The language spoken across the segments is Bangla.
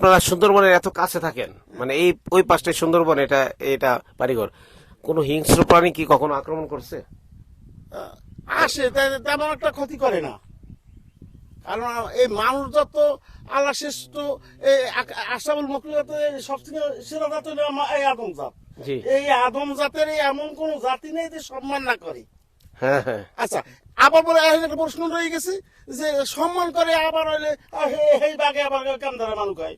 আপনারা সুন্দরবনের এত কাছে থাকেন মানে এই ওই পাশটায় সুন্দরবন এটা এটা বাড়িঘর। কোনো হিংস্র প্রাণী কি কখনো আক্রমণ করছে? আসে তেমন একটা ক্ষতি করে না। কারণ এই মানুষ যত আল্লাহ শ্রেষ্ঠ এই আক- আশরাফুল মকলুকাতে সবথেকে সেরা জাত হলো এই আদম জাত। এই আদম জাতের এমন কোন জাতি নেই যে সম্মান না করে। হ্যাঁ হ্যাঁ। আচ্ছা আবার বলে একটা প্রশ্ন রয়ে গেছে যে সম্মান করে আবার হইলে হে- বাগে আবার ধরে মানুষ হয়?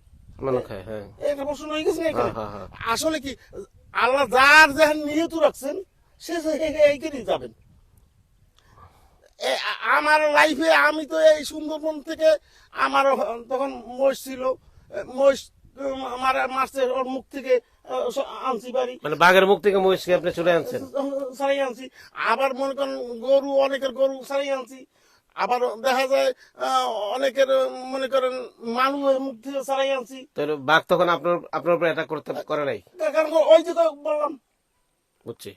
হ্যাঁ। হ্যাঁ, হ্যাঁ, আসলে কি আল্লাহ যার যেখানে নিহিত রাখছেন সে এইখানেই যাবেন। আমার লাইফে আমি তো এই সুন্দরবন থেকে আমার তখন মহিষ ছিল আমার মাসের ওর মুখ থেকে আনছি বাড়ি। মানে বাঘের মুখ থেকে মহিষকে আপনি চলে আনছেন? সারাই আনছি। আবার মনে করেন গরু অনেকের গরু সারাই আনছি। আবার দেখা যায় অনেকের মনে করেন মানুষের মুখ থেকে সারাই আনছি। বাঘ তখন আপনার আপনার উপরে অ্যাটাক করতে করে নাই? ওই যে বললাম। বুঝছি।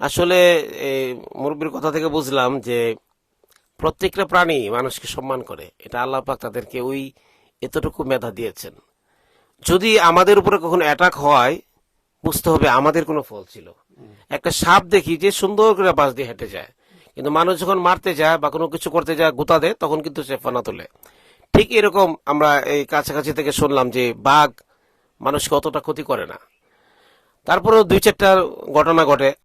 আসলে মুরব্বীর কথা থেকে বুঝলাম যে প্রত্যেকটা প্রাণী মানুষকে সম্মান করে। এটা আল্লাহ পাক তাদেরকে ওই এতটুকু মেধা দিয়েছেন। যদি আমাদের উপরে কখনো অ্যাটাক হয় বুঝতে হবে আমাদের কোনো ফল ছিল। একটা সাপ দেখি যে সুন্দর করে পাশ দিয়ে হেঁটে যায়। কিন্তু মানুষ যখন মারতে যায় বা কোনো কিছু করতে যায় গোতা দেয়, তখন কিন্তু সে ফানা তোলে। ঠিক এরকম আমরা এই কাছাকাছি থেকে শুনলাম যে বাঘ মানুষকে অতটা ক্ষতি করে না। তারপরেও দুই চারটা ঘটনা ঘটে।